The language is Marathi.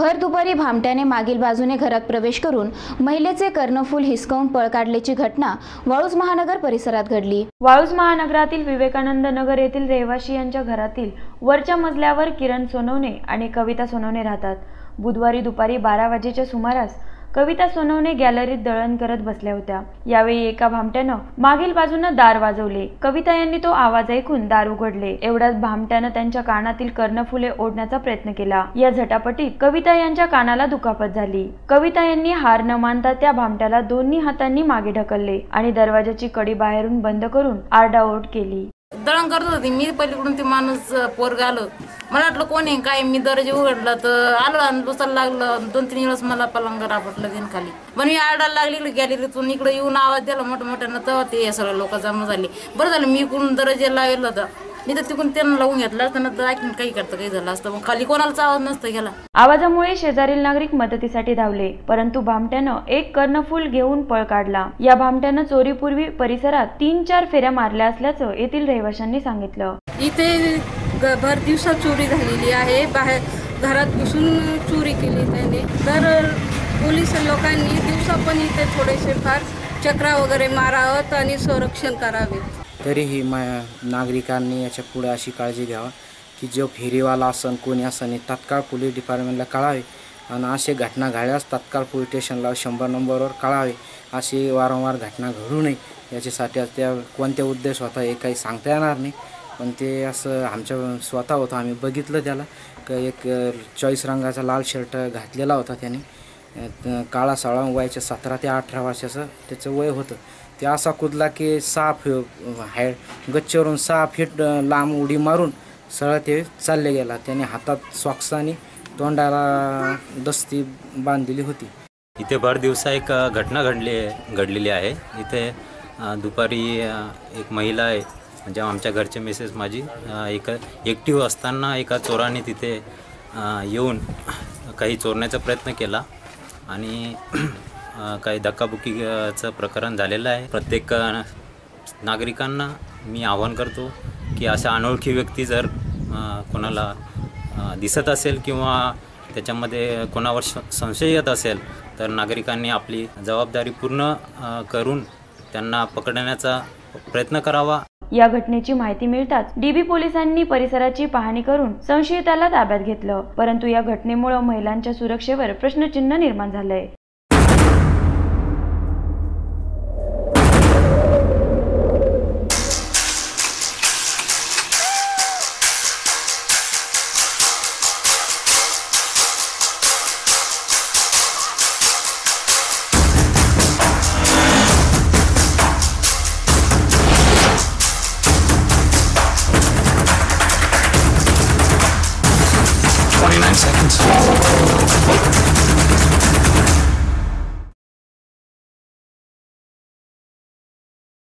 भर दुपारी भामट्याने मागील बाजूने घरात प्रवेश करून महिलेचे कर्णफूल हिसकावून पळ काढल्याची घटना वाळूज महानगर परिसरात घडली. वाळूज महानगरातील विवेकानंद नगर येथील रहिवाशी यांच्या घरातील वरच्या मजल्यावर किरण सोनवणे आणि कविता सोनवणे राहतात. बुधवारी दुपारी बारा वाजेच्या सुमारास कविता सोनवणे गॅलरीत दळण करत बसल्या होत्या. यावेळी एका भामट्यानं मागील बाजूनं दार वाजवले. कविता यांनी तो आवाज ऐकून दार उघडले. एवढ्याच भामट्यानं त्यांच्या कानातील कर्णफुले ओढण्याचा प्रयत्न केला. या झटापटीत कविता यांच्या कानाला दुखापत झाली. कविता यांनी हार न मानता त्या भामट्याला दोन्ही हातांनी मागे ढकलले आणि दरवाजाची कडी बाहेरून बंद करून आरडाओरड केली. दळण करत होती. मी पलीकडून ते माणूस पोरग आलं. मला वाटलं कोणी काय मी दरजे उघडला तर आलं आणि बसायला लागलं दोन तीन वेळेस मला पलंग रापटलं देन खाली पण मी आरडायला लागली गॅलरीतून इकडे येऊन आवाज दिला. मोठ्या मोठ्यानं तेव्हा ते सगळं लोक जमा झाले. बरं झालं मी इकडून दरजे लावलं होतं. मी तर तिकडून त्यांना लावून घेतलं असतं ना तर ऐकून काही करतं काही झालं असतं. मग खाली कोणालाच आवाज नसतं गेला आवाजामुळे शेजारील नागरिक मदतीसाठी धावले परंतु भामट्यानं एक कर्णफूल घेऊन पळ काढला. या भामट्यानं चोरीपूर्वी परिसरात तीन चार फेऱ्या मारल्या असल्याचं येथील रहिवाशांनी सांगितलं. इथे ग- भर दिवसात चोरी झालेली आहे. बाहेर घरात घुसून चोरी केली त्याने. तर पोलीस लोकांनी दिवसा पण इथे थोडेसे फार चक्रा वगैरे मारावत आणि संरक्षण करावे. तरीही मा नागरिकांनी याच्यापुढे अशी काळजी घ्यावा की जो फेरीवाला असन कोणी असन हे तात्काळ पोलीस डिपार्टमेंटला कळावे आणि असे घटना घडल्यास तात्काळ पोलीस स्टेशनला शंभर नंबरवर कळावे. अशी वारंवार घटना घडू नये. याच्यासाठी त्या कोणत्या उद्देश होता हे काही सांगता येणार नाही. पण ते असं आमच्या स्वतः होतं. आम्ही बघितलं त्याला. का एक चॉईस रंगाचा लाल शर्ट घातलेला होता त्याने. काळा साळा वयाच्या सतरा ते अठरा वर्षाचं त्याचं वय होतं. ते असा कुदला की सहा फी हाय गच्चीवरून सहा फीट लांब उडी मारून सरळ ते चालले गेला. त्याने हातात सॉक्स तोंडाला दस्ती बांधलेली होती. इथे भर दिवसा एक घटना घडली घडलेली आहे. इथे दुपारी एक महिला आहे म्हणजे आमच्या घरचे मिसेस माझी एक एकटी असताना एका चोराने तिथे येऊन काही चोरण्याचा प्रयत्न केला. आणि काही धक्काबुक्कीचं प्रकरण झालेलं आहे. प्रत्येक नागरिकांना मी आवाहन करतो की अशा अनोळखी व्यक्ती जर कोणाला दिसत असेल किंवा त्याच्यामध्ये कोणावर संशय येत असेल तर नागरिकांनी आपली जबाबदारी पूर्ण करून त्यांना पकडण्याचा प्रयत्न करावा. या घटनेची माहिती मिळताच डीबी पोलिसांनी परिसराची पाहणी करून संशयिताला ताब्यात घेतलं. परंतु या घटनेमुळे महिलांच्या सुरक्षेवर प्रश्नचिन्ह निर्माण झालंय. 29 seconds.